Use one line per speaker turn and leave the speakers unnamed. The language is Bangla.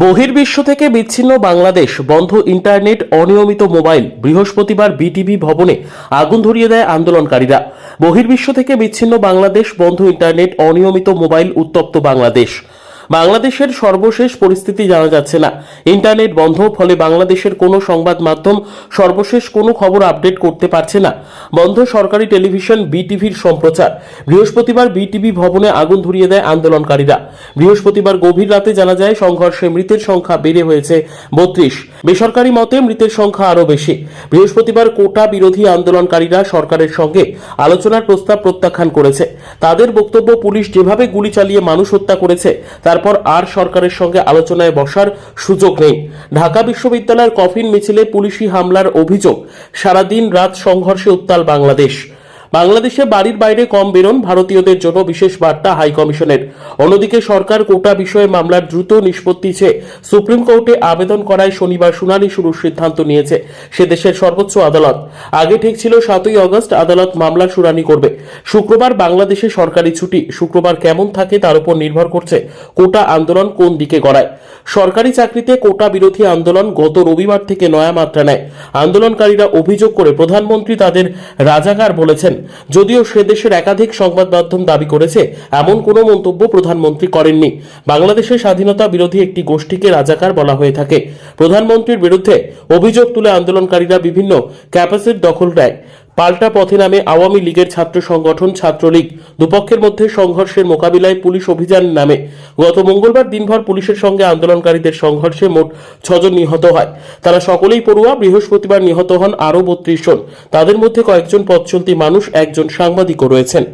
বহির্বিশ্ব থেকে বিচ্ছিন্ন বাংলাদেশ বন্ধ ইন্টারনেট, অনিয়মিত মোবাইল, বৃহস্পতিবার বিটিভি ভবনে আগুন ধরিয়ে দেয় আন্দোলনকারীরা। বহির্বিশ্ব থেকে বিচ্ছিন্ন বাংলাদেশ, বন্ধ ইন্টারনেট, অনিয়মিত মোবাইল, উত্তপ্ত বাংলাদেশ। বাংলাদেশের সর্বশেষ পরিস্থিতি জানা যাচ্ছে না। ইন্টারনেট বন্ধ, ফলে বাংলাদেশের কোনো সংবাদ মাধ্যম সর্বশেষ কোনো খবর আপডেট করতে পারছে না। বন্ধ সরকারি টেলিভিশন বিটিভির সম্প্রচার। বৃহস্পতিবার বিটিভি ভবনে আগুন ধরিয়ে দেয় আন্দোলনকারীরা। বৃহস্পতিবার গভীর রাতে জানা যায়, সংঘর্ষে মৃতের সংখ্যা বেড়ে হয়েছে বত্রিশ। বেসরকারি মতে মৃতের সংখ্যা আরও বেশি। বৃহস্পতিবার কোটা বিরোধী আন্দোলনকারীরা সরকারের সঙ্গে আলোচনার প্রস্তাব প্রত্যাখ্যান করেছে। তাদের বক্তব্য, পুলিশ যেভাবে গুলি চালিয়ে মানুষ হত্যা করেছে তারপর আর সরকারের সঙ্গে আলোচনায় বসার সুযোগ নেই। ঢাকা বিশ্ববিদ্যালয়ের কফিন মিছিলে পুলিশি হামলার অভিযোগ। সারাদিন রাত সংঘর্ষে উত্তাল বাংলাদেশ। বাংলাদেশে বাড়ির বাইরে কম বেরোন ভারতীয়দের জন্য বিশেষ বার্তা হাই কমিশনের। অন্যদিকে সরকার কোটা বিষয়ে মামলার দ্রুত নিষ্পত্তি চেয়ে সুপ্রিম কোর্টে আবেদন করায় শনিবার শুনানি শুরুর সিদ্ধান্ত নিয়েছে সে দেশের সর্বোচ্চ আদালত। আগে ঠিক ছিল সাতই অগস্ট, আদালত মামলার শুনানি করবে। শুক্রবার বাংলাদেশে সরকারি ছুটি। শুক্রবার কেমন থাকে তার উপর নির্ভর করছে কোটা আন্দোলন কোন দিকে গড়ায়। সরকারি চাকরিতে কোটা বিরোধী আন্দোলন গত রবিবার থেকে নয়া মাত্রা নেয়। আন্দোলনকারীরা অভিযোগ করে প্রধানমন্ত্রী তাদের রাজাকার বলেছেন। যদিও সে দেশের একাধিক সংবাদ মাধ্যম দাবি করেছে, এমন কোনো মন্তব্য প্রধানমন্ত্রী করেননি। বাংলাদেশের স্বাধীনতা বিরোধী একটি গোষ্ঠীকে রাজাকার বলা হয়ে থাকে। প্রধানমন্ত্রীর বিরুদ্ধে অভিযোগ তুলে আন্দোলনকারীরা বিভিন্ন ক্যাপাসিট দখল দেয় পাল্টা পথে নামে আওয়ামী লীগের ছাত্র সংগঠন ছাত্রলীগ। দুপক্ষের মধ্যে সংঘর্ষের মোকাবিলায় পুলিশ অভিযান নামে। গত মঙ্গলবার দিনভর পুলিশের সঙ্গে আন্দোলনকারীদের সংঘর্ষে মোট ছজন নিহত হয়। তারা সকলেই পড়ুয়া, বৃহস্পতিবার নিহত হন আরও বত্রিশ জন। তাদের মধ্যে কয়েকজন পথচলতি মানুষ, একজন সাংবাদিকও রয়েছেন।